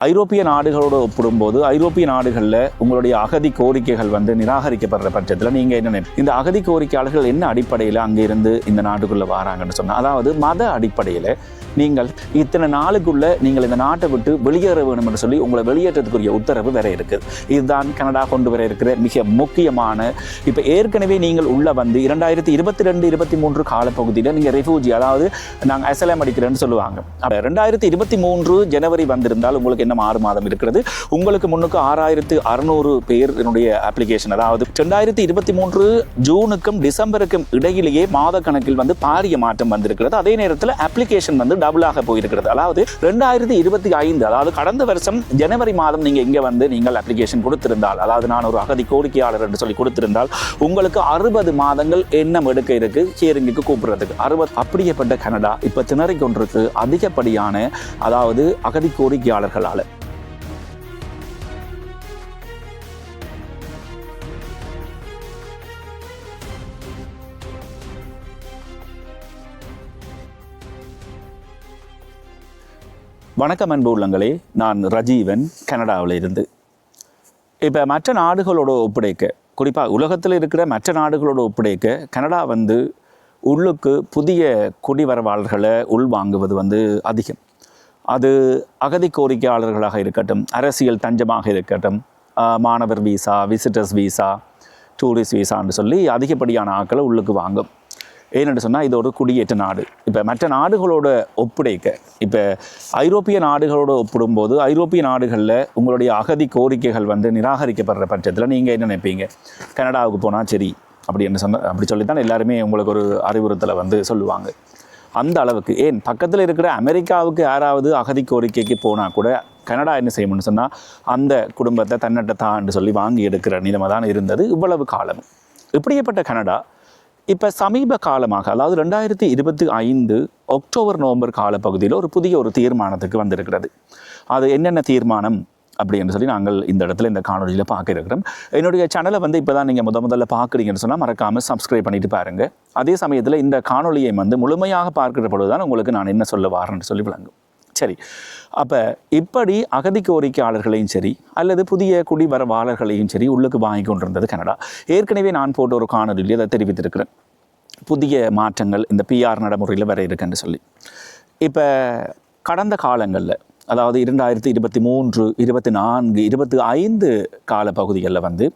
ஐரோப்பிய நாடுகளோடு ஒப்பிடும்போது ஐரோப்பிய நாடுகளில் உங்களுடைய அகதி கோரிக்கைகள் வந்து நிராகரிக்கப்படுற பட்சத்தில் நீங்கள் என்ன இந்த அகதி கோரிக்கையாளர்கள் என்ன அடிப்படையில் அங்கே இருந்து இந்த நாட்டுக்குள்ளே வராங்கன்னு சொன்னால் அதாவது மத அடிப்படையில் நீங்கள் இத்தனை நாளுக்குள்ளே நீங்கள் இந்த நாட்டை விட்டு வெளியேற வேணும் என்று சொல்லி உங்களை வெளியேற்றத்துக்குரிய உத்தரவு வேற இருக்குது இதுதான் கனடா கொண்டு வர இருக்கிற மிக முக்கியமான இப்போ ஏற்கனவே நீங்கள் உள்ளே வந்து இரண்டாயிரத்தி இருபத்தி ரெண்டு இருபத்தி மூன்று காலப்பகுதியில் நீங்கள் ரெஃப்யூஜி அதாவது நாங்கள் அசலம் அடிக்கிறேன்னு சொல்லுவாங்க. அப்போ ரெண்டாயிரத்தி இருபத்தி மூன்று ஜனவரி வந்திருந்தால் உங்களுக்கு இன்னும் ஆறு மாதம் இருக்கிறது. உங்களுக்கு முன்னுக்கு ஆறாயிரத்து அறுநூறு பேர் என்னுடைய அப்ளிகேஷன் அதாவது ரெண்டாயிரத்தி இருபத்தி மூன்று ஜூனுக்கும் டிசம்பருக்கும் இடையிலேயே மாத கணக்கில் வந்து பாரிய மாற்றம் வந்திருக்கிறது. அதே நேரத்தில் அப்ளிகேஷன் வந்து டபுளாக போயிருக்கிறது. அதாவது ரெண்டாயிரத்தி இருபத்தி ஐந்து அதாவது கடந்த வருஷம் ஜனவரி மாதம் நீங்கள் இங்கே வந்து நீங்கள் அப்ளிகேஷன் கொடுத்திருந்தால் அதாவது நான் ஒரு அகதி கோரிக்கையாளர் என்று சொல்லி கொடுத்திருந்தால் உங்களுக்கு அறுபது மாதங்கள் எண்ணம் எடுக்க இருக்கு ஹியரிங்குக்கு கூப்பிடுறதுக்கு. அறுபது அப்படியேப்பட்ட கனடா இப்போ திணறிக் கொண்டிருக்கு. அதிகப்படியான அதாவது அகதி கோரிக்கையாளர்களால். வணக்கம் அன்பு உள்ளங்களே. நான் ரஜீவன் கனடாவில் இருந்து. இப்போ மற்ற நாடுகளோட ஒப்படைக்க குறிப்பாக உலகத்தில் இருக்கிற மற்ற நாடுகளோட ஒப்படைக்க கனடா வந்து உள்ளுக்கு புதிய குடிவரவாளர்களை உள்வாங்குவது வந்து அதிகம். அது அகதி கோரிக்கையாளர்களாக இருக்கட்டும் அரசியல் தஞ்சமாக இருக்கட்டும் மாணவர் வீசா விசிட்டர்ஸ் வீசா டூரிஸ்ட் வீசான்னு சொல்லி அதிகப்படியான ஆட்களை உள்ளுக்கு வாங்கும். ஏன்னு சொன்னால் இது ஒரு குடியேற்ற நாடு. இப்போ மற்ற நாடுகளோட ஒப்படைக்க இப்போ ஐரோப்பிய நாடுகளோட ஒப்பிடும்போது ஐரோப்பிய நாடுகளில் உங்களுடைய அகதி கோரிக்கைகள் வந்து நிராகரிக்கப்படுற பட்சத்தில் நீங்கள் என்ன நினைப்பீங்க? கனடாவுக்கு போனால் சரி அப்படி என்ன சொன்ன அப்படி சொல்லித்தான் எல்லாருமே உங்களுக்கு ஒரு அறிவுறுத்தலை வந்து சொல்லுவாங்க. அந்த அளவுக்கு ஏன் பக்கத்தில் இருக்கிற அமெரிக்காவுக்கு யாராவது அகதி கோரிக்கைக்கு போனால் கூட கனடா என்ன செய்யணும்னு சொன்னால் அந்த குடும்பத்தை தன்னட்ட சொல்லி வாங்கி எடுக்கிற நிலைமை தான் இருந்தது இவ்வளவு காலம். இப்படியேப்பட்ட கனடா இப்போ சமீப காலமாக அதாவது ரெண்டாயிரத்தி இருபத்தி ஐந்து அக்டோபர் நவம்பர் காலப்பகுதியில் ஒரு புதிய ஒரு தீர்மானத்துக்கு வந்திருக்கிறது. அது என்னென்ன தீர்மானம் அப்படின்னு சொல்லி நாங்கள் இந்த இடத்துல இந்த காணொலியில் பார்க்க இருக்கிறோம். என்னுடைய சேனலை வந்து இப்போ தான் நீங்கள் முத முதல்ல பார்க்குறீங்கன்னு சொன்னால் மறக்காமல் சப்ஸ்கிரைப் பண்ணிட்டு பாருங்கள் அதே சமயத்தில் இந்த காணொலியை வந்து முழுமையாக பார்க்கிற பொழுது தான் உங்களுக்கு நான் என்ன சொல்ல வரேன்னு சொல்லி விளங்கும். சரி. அப்போ இப்படி அகதி கோரிக்கையாளர்களையும் சரி அல்லது புதிய குடிவரவாளர்களையும் சரி உள்ளுக்கு வாங்கி கொண்டிருந்தது கனடா. ஏற்கனவே நான் போட்ட ஒரு காணொலியில் அதை தெரிவித்திருக்கிறேன். புதிய மாற்றங்கள் இந்த பிஆர் நடைமுறையில் வர இருக்குன்னு சொல்லி. இப்போ கடந்த காலங்களில் அதாவது இரண்டாயிரத்தி இருபத்தி மூன்று இருபத்தி நான்கு இருபத்தி ஐந்து கால பகுதிகளில் வந்து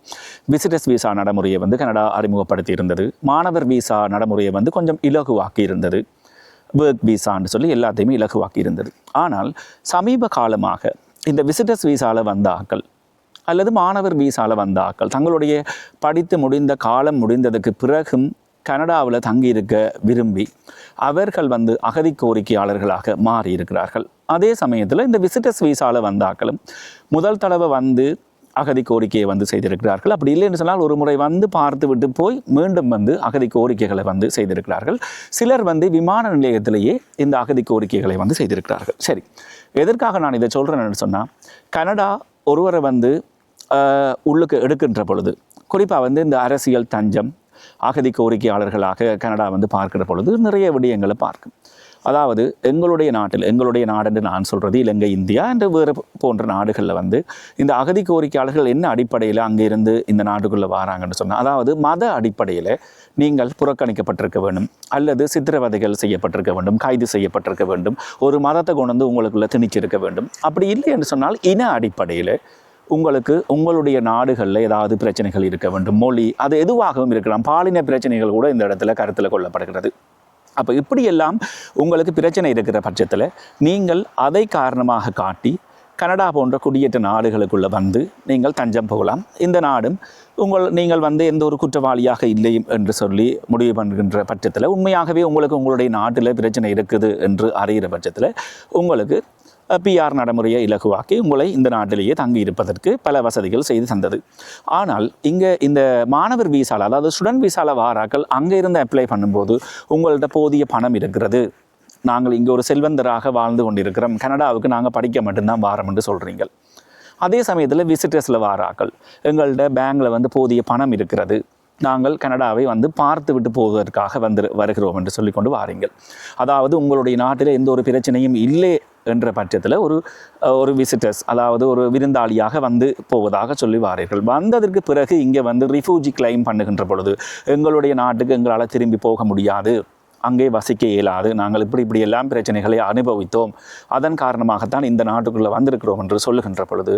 விசிட்டர்ஸ் விசா நடைமுறையை வந்து கனடா அறிமுகப்படுத்தி இருந்தது மாணவர் விசா நடைமுறையை வந்து கொஞ்சம் இலகுவாக்கி இருந்தது ஒர்க் விசான்னு சொல்லி எல்லாத்தையுமே இலகுவாக்கி இருந்தது. ஆனால் சமீப காலமாக இந்த விசிட்டர்ஸ் விசாவில் வந்த ஆக்கள் அல்லது மாணவர் விசாவில் வந்த ஆக்கள் தங்களுடைய படித்து முடிந்த காலம் முடிந்ததுக்கு பிறகும் கனடாவில் தங்கியிருக்க விரும்பி அவர்கள் வந்து அகதி கோரிக்கையாளர்களாக மாறி இருக்கிறார்கள் அதே சமயத்தில் இந்த விசிட்டர்ஸ் விசாவில் வந்த ஆக்களும் முதல் தடவை வந்து அகதி கோரிக்கையை வந்து செய்திருக்கிறார்கள். அப்படி இல்லைன்னு சொன்னால் ஒரு முறை வந்து பார்த்து விட்டு போய் மீண்டும் வந்து அகதி கோரிக்கைகளை வந்து செய்திருக்கிறார்கள். சிலர் வந்து விமான நிலையத்திலேயே இந்த அகதி கோரிக்கைகளை வந்து செய்திருக்கிறார்கள். சரி எதற்காக நான் இதை சொல்கிறேன்னு சொன்னால் கனடா ஒருவரை வந்து உள்ளுக்கு எடுக்கின்ற பொழுது குறிப்பாக வந்து இந்த அரசியல் தஞ்சம் அகதி கோரிக்கையாளர்களாக கனடா வந்து பார்க்கிற பொழுது நிறைய விடயங்களை பார்க்கும். அதாவது எங்களுடைய நாட்டில் எங்களுடைய நாடு என்று நான் சொல்கிறது இலங்கை இந்தியா என்று வேறு போன்ற நாடுகளில் வந்து இந்த அகதி கோரிக்கையாளர்கள் என்ன அடிப்படையில் அங்கே இருந்து இந்த நாட்டுக்குள்ளே வராங்கன்னு சொன்னால் அதாவது மத அடிப்படையில் நீங்கள் புறக்கணிக்கப்பட்டிருக்க வேண்டும் அல்லது சித்திரவதைகள் செய்யப்பட்டிருக்க வேண்டும் கைது செய்யப்பட்டிருக்க வேண்டும் ஒரு மதத்தை கொண்டு வந்து உங்களுக்குள்ள திணிச்சிருக்க வேண்டும். அப்படி இல்லை என்று சொன்னால் இன அடிப்படையில் உங்களுக்கு உங்களுடைய நாடுகளில் ஏதாவது பிரச்சனைகள் இருக்க வேண்டும். மொழி அது எதுவாகவும் இருக்கலாம். பாலின பிரச்சனைகள் கூட இந்த இடத்துல கருத்தில் கொள்ளப்படுகிறது. அப்போ இப்படியெல்லாம் உங்களுக்கு பிரச்சனை இருக்கிற பட்சத்தில் நீங்கள் அதை காரணமாக காட்டி கனடா போன்ற குடியேற்ற நாடுகளுக்குள்ளே வந்து நீங்கள் தஞ்சம் போகலாம். இந்த நாடும் உங்கள் நீங்கள் வந்து எந்த ஒரு குற்றவாளியாக இல்லை என்று சொல்லி முடிவு பண்ணுகின்ற பட்சத்தில் உண்மையாகவே உங்களுக்கு உங்களுடைய நாட்டில் பிரச்சனை இருக்குது என்று அறிகிற பட்சத்தில் உங்களுக்கு பிஆர் நடைமுறையை இலகுவாக்கி உங்களை இந்த நாட்டிலேயே தங்கி இருப்பதற்கு பல வசதிகள் செய்து தந்தது. ஆனால் இங்கே இந்த மாணவர் விசால அதாவது ஸ்டூடெண்ட் விசால வாராக்கள் அங்கே இருந்து அப்ளை பண்ணும்போது உங்கள்ட்ட போதிய பணம் இருக்கிறது. நாங்கள் இங்கே ஒரு செல்வந்தராக வாழ்ந்து கொண்டிருக்கிறோம். கனடாவுக்கு நாங்கள் படிக்க மட்டும்தான் வாரம் என்று சொல்கிறீங்க அதே சமயத்தில் விசிட்டர்ஸில் வாராக்கள். எங்கள்கிட்ட பேங்கில் வந்து போதிய பணம் இருக்கிறது. நாங்கள் கனடாவை வந்து பார்த்து விட்டு போவதற்காக வந்து வருகிறோம் என்று சொல்லிக்கொண்டு வாரீங்கள். அதாவது உங்களுடைய நாட்டில் எந்த ஒரு பிரச்சனையும் இல்லை என்ற பட்சத்தில் ஒரு ஒரு விசிட்டர்ஸ் அதாவது ஒரு விருந்தாளியாக வந்து போவதாக சொல்லி வாரீர்கள் வந்ததற்கு பிறகு இங்கே வந்து ரிஃப்யூஜி கிளைம் பண்ணுகின்ற பொழுது எங்களுடைய நாட்டுக்கு எங்களால் திரும்பி போக முடியாது. அங்கே வசிக்க இயலாது. நாங்கள் இப்படி இப்படி எல்லாம் பிரச்சனைகளை அனுபவித்தோம். அதன் காரணமாகத்தான் இந்த நாட்டுக்குள்ளே வந்திருக்கிறோம் என்று சொல்லுகின்ற பொழுது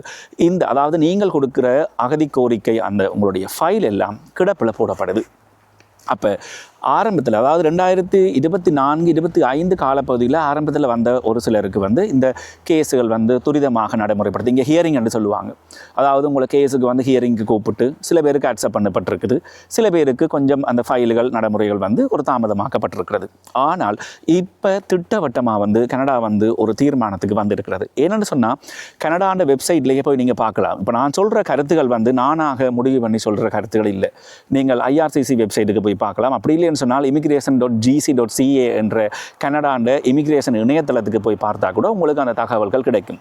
இந்த அதாவது நீங்கள் கொடுக்குற அகதி கோரிக்கை அந்த உங்களுடைய ஃபைல் எல்லாம் கிடப்பில் போடப்படுது. அப்போ ஆரம்பத்தில் அதாவது ரெண்டாயிரத்தி இருபத்தி நான்கு இருபத்தி ஐந்து காலப்பகுதியில் ஆரம்பத்தில் வந்த ஒரு சிலருக்கு வந்து இந்த கேஸுகள் வந்து துரிதமாக நடைமுறைப்படுத்தி இங்கே ஹியரிங் என்று சொல்லுவாங்க. அதாவது உங்களை கேஸுக்கு வந்து ஹியரிங்க்கு கூப்பிட்டு சில பேருக்கு அக்செப்ட் பண்ணப்பட்டிருக்குது. சில பேருக்கு கொஞ்சம் அந்த ஃபைல்கள் நடைமுறைகள் வந்து ஒரு தாமதமாக்கப்பட்டிருக்கிறது. ஆனால் இப்போ திட்டவட்டமாக வந்து கனடா வந்து ஒரு தீர்மானத்துக்கு வந்திருக்கிறது. ஏன்னு சொன்னால் கனடாண்ட வெப்சைட்லேயே போய் நீங்கள் பார்க்கலாம். இப்போ நான் சொல்கிற கருத்துக்கள் வந்து நானாக முடிவு பண்ணி சொல்கிற கருத்துக்கள் இல்லை. நீங்கள் ஐஆர்சிசி வெப்சைட்டுக்கு போய் பார்க்கலாம். அப்படி இல்லைன்னு சொன்னால் immigration dot GC dot CA என்ற கனடாண்ட இமிக்ரேஷன் இணையதளத்துக்கு போய் பார்த்தா கூட உங்களுக்கு அந்த தகவல்கள் கிடைக்கும்.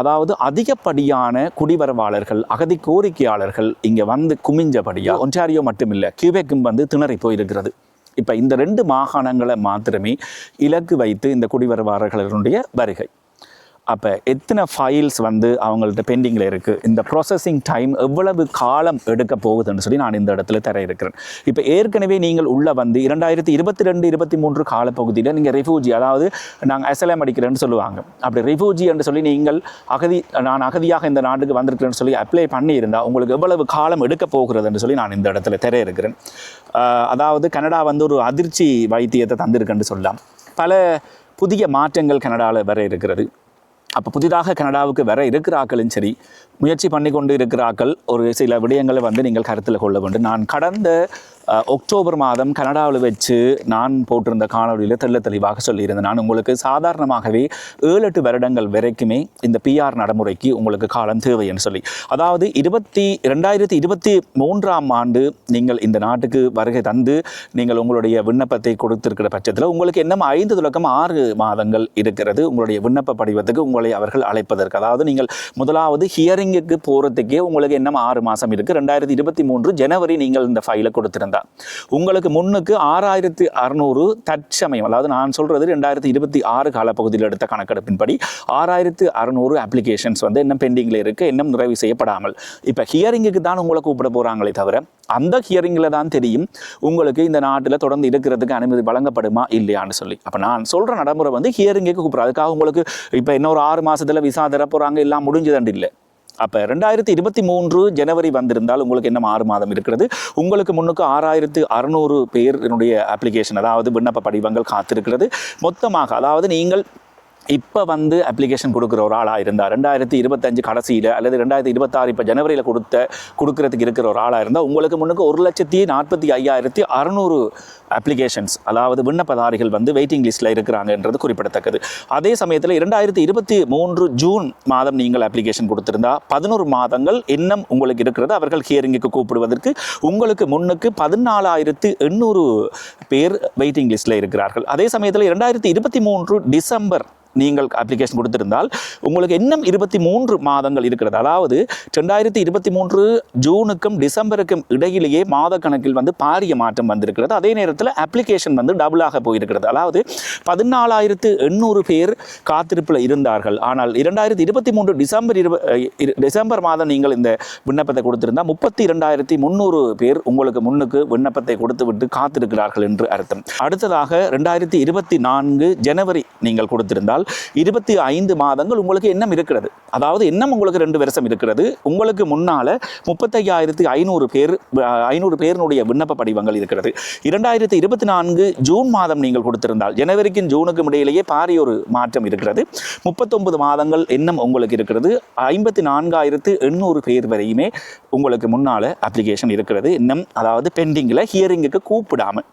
அதாவது அதிகப்படியான குடிவரவாளர்கள் அகதி கோரிக்கையாளர்கள் இங்கே வந்து குமிஞ்சபடியாக ஒன்றாரியோ மட்டுமில்லை கியூபெக்கும் வந்து திணறி போயிருக்கிறது. இப்போ இந்த ரெண்டு மாகாணங்களை மாத்திரமே இலக்கு வைத்து இந்த குடிவரவாளர்களுடைய வருகை. அப்போ எத்தனை ஃபைல்ஸ் வந்து அவங்கள்ட்ட பெண்டிங்கில் இருக்குது இந்த ப்ராசஸிங் டைம் எவ்வளவு காலம் எடுக்க போகுதுன்னு சொல்லி நான் இந்த இடத்துல தர இருக்கிறேன். இப்போ ஏற்கனவே நீங்கள் உள்ளே வந்து இரண்டாயிரத்தி இருபத்தி ரெண்டு இருபத்தி மூன்று காலப்பகுதியில் நீங்கள் ரெஃப்யூஜி அதாவது நாங்கள் அசலம் அடிக்கிறேன்னு சொல்லுவாங்க. அப்படி ரெஃப்யூஜி என்று சொல்லி நீங்கள் அகதி நான் அகதியாக இந்த நாட்டுக்கு வந்திருக்கிறேன்னு சொல்லி அப்ளை பண்ணியிருந்தால் உங்களுக்கு எவ்வளவு காலம் எடுக்க போகிறதுன்னு சொல்லி நான் இந்த இடத்துல தர இருக்கிறேன். அதாவது கனடா வந்து ஒரு அதிர்ச்சி வைத்தியத்தை தந்திருக்குன்னு சொல்லலாம். பல புதிய மாற்றங்கள் கனடாவில் வர இருக்கிறது. அப்போ புதிதாக கனடாவுக்கு வர இருக்கிறாக்களும் சரி முயற்சி பண்ணி கொண்டு இருக்கிறாக்கள் ஒரு சில விடயங்களை வந்து நீங்கள் கருத்தில் கொள்ள வேண்டும். நான் கடந்த அக்டோபர் மாதம் கனடாவில் வச்சு நான் போட்டிருந்த காணொலியில் தெள்ள தெளிவாக சொல்லியிருந்தேன். நான் உங்களுக்கு சாதாரணமாகவே ஏழு எட்டு வருடங்கள் வரைக்குமே இந்த பிஆர் நடைமுறைக்கு உங்களுக்கு காலம் தேவைன்னு சொல்லி. அதாவது இருபத்தி ரெண்டாயிரத்தி இருபத்தி மூன்றாம் ஆண்டு நீங்கள் இந்த நாட்டுக்கு வருகை தந்து நீங்கள் உங்களுடைய விண்ணப்பத்தை கொடுத்திருக்கிற பட்சத்தில் உங்களுக்கு இன்னும் ஐந்து தொடக்கம் ஆறு மாதங்கள் இருக்கிறது. உங்களுடைய விண்ணப்ப படிவத்துக்கு உங்களை அவர்கள் அழைப்பதற்கு. அதாவது நீங்கள் முதலாவது ஹியரிங்குக்கு போகிறதுக்கே உங்களுக்கு இன்னும் ஆறு மாதம் இருக்குது ரெண்டாயிரத்தி இருபத்தி மூன்று ஜனவரி நீங்கள் இந்த ஃபைலை கொடுத்திருந்தா உங்களுக்கு முன்னுக்கு ஆறாயிரத்தி அறநூறு தற்சமயம் அதாவது நான் சொல்கிறது ரெண்டாயிரத்தி இருபத்தி ஆறு காலப்பகுதியில் எடுத்த கணக்கெடுப்பின்படி ஆறாயிரத்து அறநூறு அப்ளிகேஷன்ஸ் வந்து இன்னும் பெண்டிங்கில் இருக்குது இன்னும் நிறைவு செய்யப்படாமல். இப்போ ஹியரிங்குக்கு தான் உங்களை கூப்பிட போகிறாங்களே தவிர அந்த ஹியரிங்கில் தான் தெரியும் உங்களுக்கு இந்த நாட்டில் தொடர்ந்து இருக்கிறதுக்கு அனுமதி வழங்கப்படுமா இல்லையான்னு சொல்லி. அப்போ நான் சொல்கிற நடைமுறை வந்து ஹியரிங்குக்கு கூப்பிட்றேன். அதுக்காக உங்களுக்கு இப்போ இன்னொரு ஆறு மாதத்தில் விசா தர போகிறாங்க எல்லாம் முடிஞ்சதண்டு இல்லை. அப்போ ரெண்டாயிரத்தி இருபத்தி மூன்று ஜனவரி வந்திருந்தால் உங்களுக்கு என்ன ஆறு மாதம் இருக்கிறது? உங்களுக்கு முன்னுக்கு ஆறாயிரத்து அறுநூறு என்னுடைய அப்ளிகேஷன் அதாவது விண்ணப்ப படிவங்கள் காத்திருக்கிறது. மொத்தமாக அதாவது நீங்கள் இப்போ வந்து அப்ளிகேஷன் கொடுக்குற ஒரு ஆளாக இருந்தால் ரெண்டாயிரத்தி இருபத்தஞ்சு கடைசியில் அல்லது ரெண்டாயிரத்தி இருபத்தாறு இப்போ ஜனவரியில் கொடுத்த கொடுக்குறதுக்கு இருக்கிற ஒரு ஆளாக இருந்தால் உங்களுக்கு முன்னுக்கு ஒரு லட்சத்தி நாற்பத்தி ஐயாயிரத்தி அறநூறு அப்ளிகேஷன்ஸ் அதாவது விண்ணப்பதாரிகள் வந்து வெயிட்டிங் லிஸ்ட்டில் இருக்கிறாங்கன்றது குறிப்பிடத்தக்கது. அதே சமயத்தில் இரண்டாயிரத்தி இருபத்தி மூன்று ஜூன் மாதம் நீங்கள் அப்ளிகேஷன் கொடுத்துருந்தா பதினோரு மாதங்கள் இன்னும் உங்களுக்கு இருக்கிறது. அவர்கள் ஹியரிங்குக்கு கூப்பிடுவதற்கு உங்களுக்கு முன்னுக்கு பதினாலாயிரத்து எண்ணூறு பேர் வெயிட்டிங் லிஸ்ட்டில் இருக்கிறார்கள். அதே சமயத்தில் இரண்டாயிரத்தி இருபத்தி மூன்று டிசம்பர் நீங்கள் அப்ளிகேஷன் கொடுத்திருந்தால் உங்களுக்கு இன்னும் இருபத்தி மூன்று மாதங்கள் இருக்கிறது. அதாவது ரெண்டாயிரத்தி இருபத்தி மூன்று ஜூனுக்கும் டிசம்பருக்கும் இடையிலேயே மாத கணக்கில் வந்து பாரிய மாற்றம் வந்திருக்கிறது. அதே நேரத்தில் அப்ளிகேஷன் வந்து டபுளாக போயிருக்கிறது. அதாவது பதினாலாயிரத்து எண்ணூறு பேர் காத்திருப்பில் இருந்தார்கள். ஆனால் இரண்டாயிரத்தி இருபத்தி மூன்று டிசம்பர் இருப இரு- டிசம்பர் மாதம் நீங்கள் இந்த விண்ணப்பத்தை கொடுத்திருந்தால் முப்பத்தி இரண்டாயிரத்தி முந்நூறு பேர் உங்களுக்கு முன்னுக்கு விண்ணப்பத்தை கொடுத்து விட்டு காத்திருக்கிறார்கள் என்று அர்த்தம். அடுத்ததாக ரெண்டாயிரத்தி இருபத்தி நான்கு ஜனவரி நீங்கள் கொடுத்திருந்தால் இருபத்தி ஐந்து மாதங்கள் உங்களுக்கு எண்ணம் இருக்கிறது. அதாவது எண்ணம் உங்களுக்கு ரெண்டு வருஷம் இருக்கிறது. உங்களுக்கு முன்னால முப்பத்தையாயிரத்தி ஐநூறு பேர் ஐநூறு பேரினுடைய விண்ணப்ப படிவங்கள் இருக்கிறது. இரண்டாயிரத்தி இருபத்தி நான்கு ஜூன் மாதம் நீங்கள் கொடுத்திருந்தால் ஜனவரிக்கும் ஜூனுக்கும் இடையிலேயே பாரிய ஒரு மாற்றம் இருக்கிறது. முப்பத்தொன்பது மாதங்கள் எண்ணம் உங்களுக்கு இருக்கிறது. ஐம்பத்தி நான்காயிரத்து எண்ணூறு பேர் வரையுமே உங்களுக்கு முன்னால அப்ளிகேஷன் இருக்கிறது. இன்னும் அதாவது பெண்டிங்கில் ஹியரிங்குக்கு கூப்பிடாமல்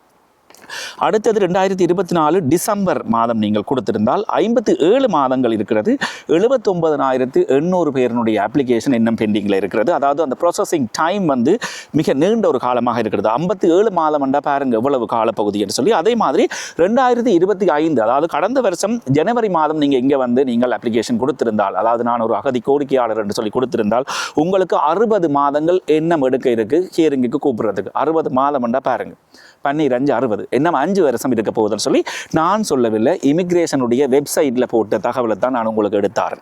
அடுத்தது ரெண்டாயிரத்தி இருபத்தி நாலு டிசம்பர் மாதம் நீங்கள் கொடுத்திருந்தால் ஐம்பத்தி ஏழு மாதங்கள் இருக்கிறது. எழுபத்தொன்பதனாயிரத்து எண்ணூறு பேரினுடைய அப்ளிகேஷன் இன்னும் பெண்டிங்கில் இருக்கிறது. அதாவது அந்த ப்ராசஸிங் டைம் வந்து மிக நீண்ட ஒரு காலமாக இருக்கிறது. ஐம்பத்தி ஏழு மாதம் என்றால் பாருங்க எவ்வளவு காலப்பகுதி என்று சொல்லி. அதே மாதிரி ரெண்டாயிரத்தி இருபத்தி ஐந்து அதாவது கடந்த வருஷம் ஜனவரி மாதம் நீங்கள் இங்கே வந்து நீங்கள் அப்ளிகேஷன் கொடுத்திருந்தால் அதாவது நான் ஒரு அகதி கோரிக்கையாளர் என்று சொல்லி கொடுத்திருந்தால் உங்களுக்கு அறுபது மாதங்கள் எண்ணம் எடுக்க இருக்குது ஹியரிங்குக்கு கூப்பிடுறதுக்கு. அறுபது மாதம் என்றால் பாருங்க. பன்னீர் அஞ்சு அறுபது. இன்னும் அஞ்சு வருஷம் இருக்க போகுதுன்னு சொல்லி நான் சொல்லவில்லை. இமிக்ரேஷனுடைய வெப்சைட்டில் போட்ட தகவலை தான் நான் உங்களுக்கு எடுத்தார்.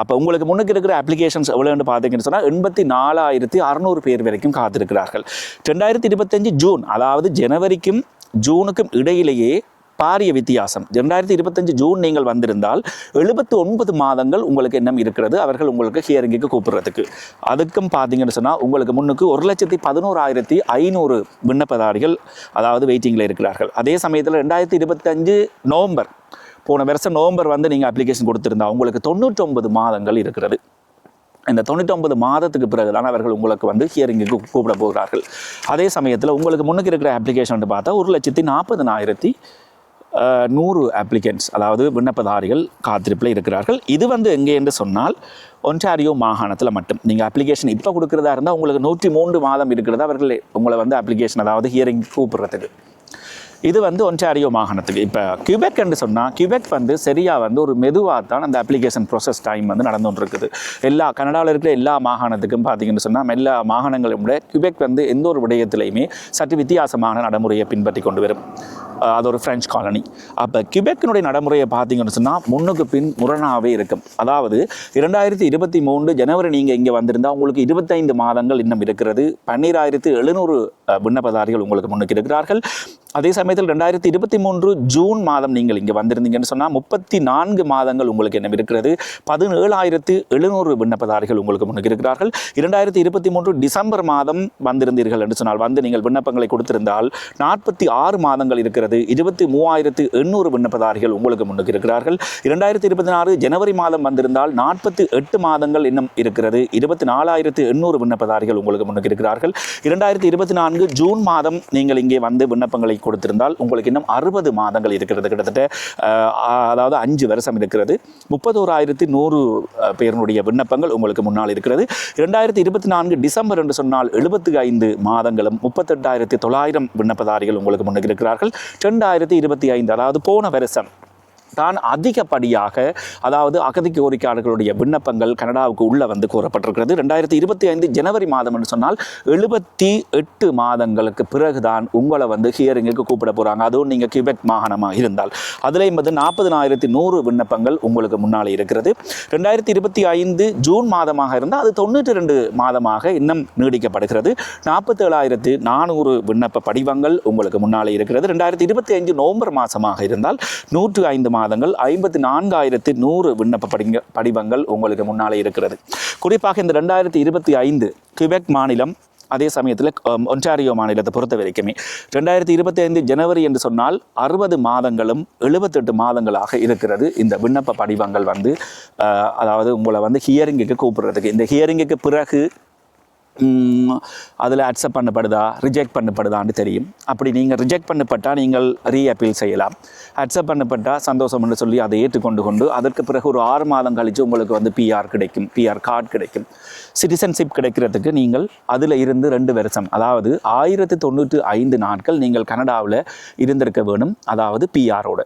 அப்போ உங்களுக்கு முன்னுக்கு இருக்கிற அப்ளிகேஷன்ஸ் எவ்வளோன்னு பார்த்தீங்கன்னு சொன்னால் எண்பத்தி நாலாயிரத்தி அறநூறு பேர் வரைக்கும் காத்திருக்கிறார்கள். ரெண்டாயிரத்தி இருபத்தஞ்சு ஜூன் அதாவது ஜனவரிக்கும் ஜூனுக்கும் இடையிலேயே பாரிய வித்தியாசம். இரண்டாயிரத்தி இருபத்தஞ்சு ஜூன் நீங்கள் வந்திருந்தால் எழுபத்தி ஒன்பது மாதங்கள் உங்களுக்கு எண்ணம் இருக்கிறது. அவர்கள் உங்களுக்கு ஹியரிங்குக்கு கூப்பிடுறதுக்கு. அதுக்கும் பார்த்தீங்கன்னு சொன்னால் உங்களுக்கு முன்னுக்கு ஒரு லட்சத்தி பதினோராயிரத்தி ஐநூறு விண்ணப்பதாரிகள் அதாவது வெயிட்டிங்கில் இருக்கிறார்கள். அதே சமயத்தில் ரெண்டாயிரத்தி இருபத்தஞ்சு நவம்பர் போன வருஷம் நவம்பர் வந்து நீங்கள் அப்ளிகேஷன் கொடுத்துருந்தா உங்களுக்கு தொண்ணூற்றொன்பது மாதங்கள் இருக்கிறது. இந்த தொண்ணூற்றொன்பது மாதத்துக்கு பிறகு தான் அவர்கள் உங்களுக்கு வந்து ஹியரிங்குக்கு கூப்பிட போகிறார்கள். அதே சமயத்தில் உங்களுக்கு முன்னுக்கு இருக்கிற அப்ளிகேஷன் பார்த்தா ஒரு லட்சத்தி நாற்பதனாயிரத்தி நூறு அப்ளிகன்ஸ் அதாவது விண்ணப்பதாரிகள் காத்திருப்பில் இருக்கிறார்கள். இது வந்து எங்கே என்று சொன்னால் ஒன்டாரியோ மாகாணத்தில் மட்டும். நீங்கள் அப்ளிகேஷன் இப்போ கொடுக்குறதா இருந்தால் உங்களுக்கு நூற்றி மூன்று மாதம் இருக்கிறது அவர்கள் உங்களை வந்து அப்ளிகேஷன் அதாவது ஹியரிங் கூப்பிடுறதுக்கு. இது வந்து ஒன்டாரியோ மாகாணத்துக்கு. இப்போ கியூபெக் என்று சொன்னால் கியூபெக் வந்து சரியாக வந்து ஒரு மெதுவாக தான் அந்த அப்ளிகேஷன் ப்ராசஸ் டைம் வந்து நடந்து கொண்டிருக்குது. எல்லா கனடாவில் இருக்கிற எல்லா மாகாணத்துக்கும் பார்த்தீங்கன்னு சொன்னால் எல்லா மாகாணங்களும் விட கியூபெக் வந்து எந்த ஒரு விடயத்திலையுமே சற்று வித்தியாசமான நடைமுறையை பின்பற்றி கொண்டு வரும். அது ஒரு ஃப்ரெஞ்ச் காலனி அப்போ கியூபெக்கினுடைய நடைமுறையை பார்த்தீங்கன்னு சொன்னால் முன்னுக்கு பின் முரணாகவே இருக்கும். அதாவது இரண்டாயிரத்தி இருபத்தி மூன்று ஜனவரி நீங்கள் இங்கே வந்திருந்தால் உங்களுக்கு இருபத்தைந்து மாதங்கள் இன்னும் இருக்கிறது. பன்னீராயிரத்து எழுநூறு விண்ணப்பதாரிகள் உங்களுக்கு முன்னுக்கு இருக்கிறார்கள். அதே சமயத்தில் ரெண்டாயிரத்தி இருபத்தி மூன்று ஜூன் மாதம் நீங்கள் இங்கே வந்திருந்தீங்கன்னு சொன்னால் முப்பத்தி நான்கு மாதங்கள் உங்களுக்கு என்ன இருக்கிறது. பதினேழாயிரத்து எழுநூறு விண்ணப்பதாரிகள் உங்களுக்கு முன்னுக்கு இருக்கிறார்கள். இரண்டாயிரத்தி இருபத்தி மூன்று டிசம்பர் மாதம் வந்திருந்தீர்கள் என்று சொன்னால் வந்து நீங்கள் விண்ணப்பங்களை கொடுத்திருந்தால் நாற்பத்தி ஆறு மாதங்கள் இருக்கிறது. இருபத்தி மூவாயிரத்து எண்ணூறு விண்ணப்பதாரிகள் உங்களுக்கு முன்னுக்கு இருக்கிறார்கள். இரண்டாயிரத்தி இருபத்தி நாலு ஜனவரி மாதம் வந்திருந்தால் நாற்பத்தி எட்டு மாதங்கள் இன்னும் இருக்கிறது. இருபத்தி நாலாயிரத்து எண்ணூறு விண்ணப்பதாரிகள் உங்களுக்கு முன்னுக்கு இருக்கிறார்கள். இரண்டாயிரத்தி இருபத்தி நான்கு ஜூன் மாதம் நீங்கள் இங்கே வந்து விண்ணப்பங்களை கொடுத்திருந்தால் உங்களுக்கு இன்னும் அறுபது மாதங்கள் இருக்கிறது கிட்டத்தட்ட அதாவது அஞ்சு வருஷம் இருக்கிறது. முப்பத்தோராயிரத்தி நூறு பேருடைய விண்ணப்பங்கள் உங்களுக்கு முன்னால் இருக்கிறது. இரண்டாயிரத்தி இருபத்தி நான்கு டிசம்பர் என்று சொன்னால் எழுபத்தி ஐந்து மாதங்களும் முப்பத்தெட்டாயிரத்தி தொள்ளாயிரம் விண்ணப்பதாரிகள் உங்களுக்கு முன்னுக்கு இருக்கிறார்கள். ரெண்டாயிரத்தி இருபத்தி ஐந்து அதாவது போன வருஷம். தான் அதிகப்படியாக அதாவது அகதி கோரிக்கையாளர்களுடைய விண்ணப்பங்கள் கனடாவுக்கு உள்ளே வந்து கூறப்பட்டிருக்கிறது. ரெண்டாயிரத்தி இருபத்தி ஐந்து ஜனவரி மாதம் என்று சொன்னால் எழுபத்தி எட்டு மாதங்களுக்கு பிறகுதான் உங்களை வந்து ஹியரிங்குக்கு கூப்பிட போகிறாங்க அதுவும் நீங்கள் கியூபெக் மாகாணமாக இருந்தால். அதில் வந்து நாற்பதினாயிரத்தி நூறு விண்ணப்பங்கள் உங்களுக்கு முன்னால் இருக்கிறது. ரெண்டாயிரத்தி இருபத்தி ஐந்து ஜூன் மாதமாக இருந்தால் அது தொண்ணூற்றி ரெண்டு மாதமாக இன்னும் நீடிக்கப்படுகிறது. நாற்பத்தேழாயிரத்து நானூறு விண்ணப்ப படிவங்கள் உங்களுக்கு முன்னால் இருக்கிறது. ரெண்டாயிரத்தி இருபத்தி ஐந்து நவம்பர் மாதமாக இருந்தால் நூற்று ஐந்து மாதங்கள் ஐம்பத்தி நான்காயிரத்து நூறு விண்ணப்ப படிங்க படிவங்கள் உங்களுக்கு முன்னாலே இருக்கிறது. குறிப்பாக இந்த ரெண்டாயிரத்தி இருபத்தி ஐந்து கிபெக் மாநிலம் அதே சமயத்தில் ஒன்டாரியோ மாநிலத்தை பொறுத்த வரைக்குமே ரெண்டாயிரத்தி இருபத்தி ஐந்து ஜனவரி என்று சொன்னால் அறுபது மாதங்களும் எழுபத்தெட்டு மாதங்களாக இருக்கிறது இந்த விண்ணப்ப படிவங்கள் வந்து. அதாவது உங்களை வந்து ஹியரிங்குக்கு கூப்பிடுறதுக்கு. இந்த ஹியரிங்குக்கு பிறகு அதில் அக்செப்ட் பண்ணப்படுதா ரிஜெக்ட் பண்ணப்படுதான்னு தெரியும். அப்படி நீங்கள் ரிஜெக்ட் பண்ணப்பட்டால் நீங்கள் ரீஅப்பீல் செய்யலாம். அக்செப்ட் பண்ணப்பட்டால் சந்தோஷம் என்று சொல்லி அதை ஏற்றுக்கொண்டு கொண்டு அதற்கு பிறகு ஒரு ஆறு மாதம் கழித்து உங்களுக்கு வந்து பிஆர் கிடைக்கும். பிஆர் கார்டு கிடைக்கும். சிட்டிசன்ஷிப் கிடைக்கிறதுக்கு நீங்கள் அதில் இருந்து ரெண்டு வருஷம் அதாவது ஆயிரத்தி தொண்ணூற்றி ஐந்து நாட்கள் நீங்கள் கனடாவில் இருந்திருக்க வேணும். அதாவது பிஆரோட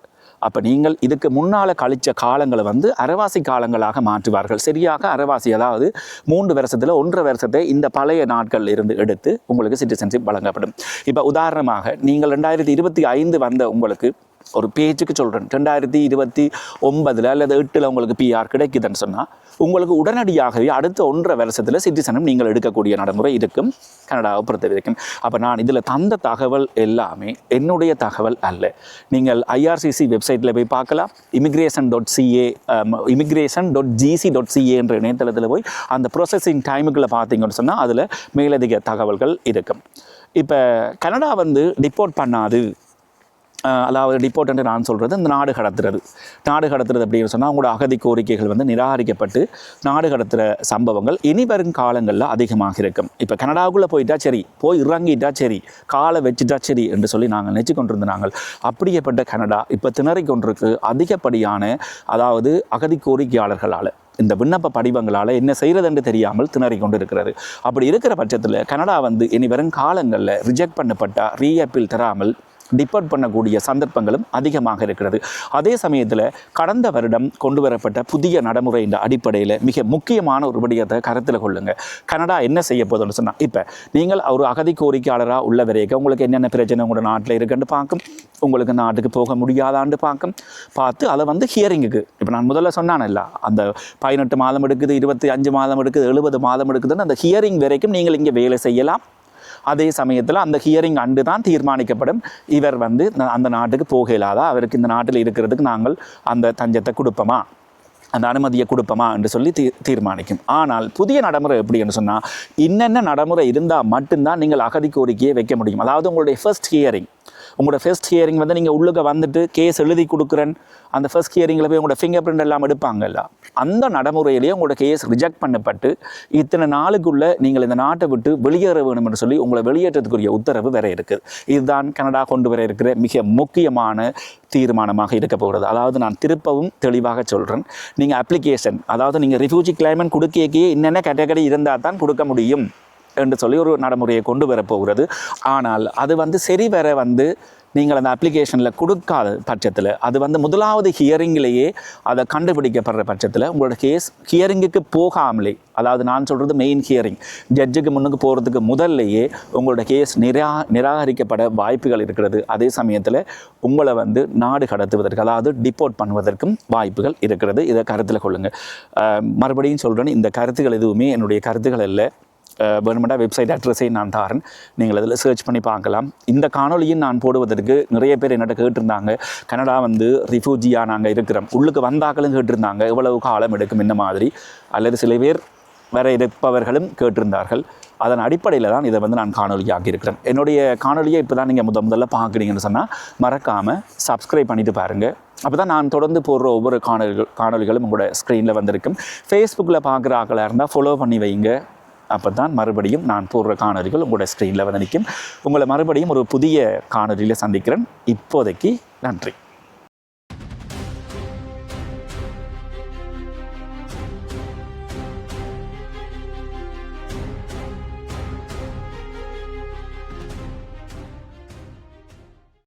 அப்போ நீங்கள் இதுக்கு முன்னால் கழிச்ச காலங்களை வந்து அரைவாசி காலங்களாக மாற்றுவார்கள். சரியாக அரைவாசி அதாவது மூன்று வருஷத்தில் ஒன்றரை வருஷத்தை இந்த பழைய நாட்களில் இருந்து எடுத்து உங்களுக்கு சிட்டிசன்ஷிப் வழங்கப்படும். இப்போ உதாரணமாக நீங்கள் ரெண்டாயிரத்தி இருபத்தி ஐந்து வந்த உங்களுக்கு ஒரு பேஜுக்கு சொல்கிறேன் ரெண்டாயிரத்தி இருபத்தி ஒன்பதில் அல்லது எட்டில் உங்களுக்கு பிஆர் கிடைக்குதுன்னு சொன்னால் உங்களுக்கு உடனடியாகவே அடுத்த ஒன்றரை வருஷத்தில் சிட்டிசனும் நீங்கள் எடுக்கக்கூடிய நடைமுறை இருக்கும். கனடாவை பொறுத்த வரைக்கும். அப்போ நான் இதில் தந்த தகவல் எல்லாமே என்னுடைய தகவல் அல்ல. நீங்கள் ஐஆர்சிசி வெப்சைட்டில் போய் பார்க்கலாம் immigration dot CA immigration dot GC dot CA என்ற இணையதளத்தில் போய் அந்த ப்ரொசஸிங் டைமுக்குள்ளே பார்த்தீங்கன்னு சொன்னால் அதில் மேலதிக தகவல்கள் இருக்கும். இப்போ கனடா வந்து டிப்போர்ட் பண்ணாது. அதாவது டிப்போர்ட் என்று நான் சொல்கிறது இந்த நாடு கடத்துறது. நாடு கடத்துறது அப்படின்னு சொன்னால் அவங்களோட அகதி கோரிக்கைகள் வந்து நிராகரிக்கப்பட்டு நாடு கடத்துகிற சம்பவங்கள் இனி வரும் காலங்களில் அதிகமாக இருக்கும். இப்போ கனடாவுக்குள்ளே போயிட்டா சரி போய் இறங்கிட்டா சரி காலை வச்சுட்டா சரி என்று சொல்லி நாங்கள் நினச்சி கொண்டிருந்த நாங்கள் அப்படியேப்பட்ட கனடா இப்போ திணறிக் கொண்டிருக்கு. அதிகப்படியான அதாவது அகதி கோரிக்கையாளர்களால் இந்த விண்ணப்ப படிவங்களால் என்ன செய்கிறதுன்னு தெரியாமல் திணறி கொண்டு இருக்கிறது அப்படி இருக்கிற பட்சத்தில் கனடா வந்து இனி வரும் காலங்களில் ரிஜெக்ட் பண்ணப்பட்ட ரீஅப்பீல் தராமல் டிபெண்ட் பண்ணக்கூடிய சந்தர்ப்பங்களும் அதிகமாக இருக்கிறது. அதே சமயத்தில் கடந்த வருடம் கொண்டு வரப்பட்ட புதிய நடைமுறையின் அடிப்படையில் மிக முக்கியமான ஒரு விடயத்தை கருத்தில் கொள்ளுங்கள் கனடா என்ன செய்ய போதும்னு சொன்னால் இப்போ நீங்கள் ஒரு அகதி கோரிக்கையாளராக உள்ள வரைக்கும் உங்களுக்கு என்னென்ன பிரச்சனை உங்களோட நாட்டில் இருக்குன்னு பார்க்கும். உங்களுக்கு நாட்டுக்கு போக முடியாதான்னு பார்க்கும். பார்த்து அதை வந்து ஹியரிங்குக்கு இப்போ நான் முதல்ல சொன்னானல்ல அந்த பதினெட்டு மாதம் எடுக்குது இருபத்தி அஞ்சு மாதம் எடுக்குது எழுபது மாதம் எடுக்குதுன்னு அந்த ஹியரிங் வரைக்கும் நீங்கள் இங்கே வேலை செய்யலாம். அதே சமயத்தில் அந்த ஹியரிங் அண்டு தான் தீர்மானிக்கப்படும். இவர் வந்து அந்த நாட்டுக்கு போக இல்லாதா அவருக்கு இந்த நாட்டில் இருக்கிறதுக்கு நாங்கள் அந்த தஞ்சத்தை கொடுப்போமா? அந்த அனுமதியை கொடுப்போமா? என்று சொல்லி தீ தீர்மானிக்கும். ஆனால் புதிய நடைமுறை எப்படின்னு சொன்னால் என்னென்ன நடைமுறை இருந்தால் மட்டும்தான் நீங்கள் அகதி கோரிக்கையை வைக்க முடியும். அதாவது உங்களுடைய ஃபர்ஸ்ட் ஹியரிங் உங்களோட ஃபர்ஸ்ட் ஹியரிங் வந்து நீங்கள் உள்ளுக்க வந்துட்டு கேஸ் எழுதி கொடுக்குறேன். அந்த ஃபர்ஸ்ட் ஹியரிங்கில் போய் உங்களோட ஃபிங்கர் பிரிண்ட் எல்லாம் எடுப்பாங்கல்ல. அந்த நடைமுறையிலேயே உங்களோட கேஸ் ரிஜெக்ட் பண்ணப்பட்டு இத்தனை நாளுக்குள்ளே நீங்கள் இந்த நாட்டை விட்டு வெளியேற வேணும் என்று சொல்லி உங்களை வெளியேற்றத்துக்குரிய உத்தரவு வேற இருக்குது இதுதான் கனடா கொண்டு வர இருக்கிற மிக முக்கியமான தீர்மானமாக இருக்க போகிறது. அதாவது நான் திருப்பவும் தெளிவாக சொல்கிறேன் நீங்கள் அப்ளிகேஷன் அதாவது நீங்கள் ரிஃப்யூஜி கிளைமன் கொடுக்கே என்னென்ன கேட்டகரி இருந்தால் தான் கொடுக்க முடியும். என்று சொல்லி ஒரு நடைமுறையை கொண்டு வரப்போகிறது ஆனால் அது வந்து சரி வர வந்து நீங்கள் அந்த அப்ளிகேஷனில் கொடுக்காத பட்சத்தில் அது வந்து முதலாவது ஹியரிங்கிலேயே அதை கண்டுபிடிக்கப்படுற பட்சத்தில் உங்களோட கேஸ் ஹியரிங்குக்கு போகாமலே அதாவது நான் சொல்கிறது மெயின் ஹியரிங் ஜட்ஜுக்கு முன்னுக்கு போகிறதுக்கு முதல்லையே உங்களோட கேஸ் நிரா நிராகரிக்கப்பட வாய்ப்புகள் இருக்கிறது. அதே சமயத்தில் உங்களை வந்து நாடு கடத்துவதற்கு அதாவது டிப்போர்ட் பண்ணுவதற்கும் வாய்ப்புகள் இருக்கிறது. இதை கருத்தில் கொள்ளுங்கள் மறுபடியும் சொல்கிறேன் இந்த கருத்துக்கள் எதுவுமே என்னுடைய கருத்துக்கள் இல்லை வேணுமெண்டா வெப்சைட் அட்ரஸை நான் தாரேன் நீங்கள் அதில் சர்ச் பண்ணி பார்க்கலாம். இந்த காணொலியும் நான் போடுவதற்கு நிறைய பேர் என்னட்ட கேட்டிருந்தாங்க. கனடா வந்து ரிஃப்யூஜியாக நாங்கள் இருக்கிறோம். உள்ளுக்கு வந்தாக்களும் கேட்டிருந்தாங்க. எவ்வளவு காலம் எடுக்கும் இந்த மாதிரி. அல்லது சில பேர் வர இருப்பவர்களும் கேட்டிருந்தார்கள். அதன் அடிப்படையில் தான் இதை வந்து நான் காணொலியாக்கி இருக்கிறேன். என்னுடைய காணொலியை இப்போ தான் நீங்கள் முத முதல்ல பார்க்குறீங்கன்னு சொன்னால் மறக்காமல் சப்ஸ்கிரைப் பண்ணிட்டு பாருங்கள் அப்போ தான் நான் தொடர்ந்து போடுற ஒவ்வொரு காணொலிகள் காணொலிகளும் உங்களோட ஸ்க்ரீனில் வந்திருக்கும். ஃபேஸ்புக்கில் பார்க்குற ஆக்களாக இருந்தால் ஃபாலோ பண்ணி வைங்க. அப்போ தான் மறுபடியும் நான் போடுற காணொலிகள் உங்களோட ஸ்க்ரீனில் வந்து நிற்கும். உங்களை மறுபடியும் ஒரு புதிய காணொலியில் சந்திக்கிறேன். இப்போதைக்கு நன்றி.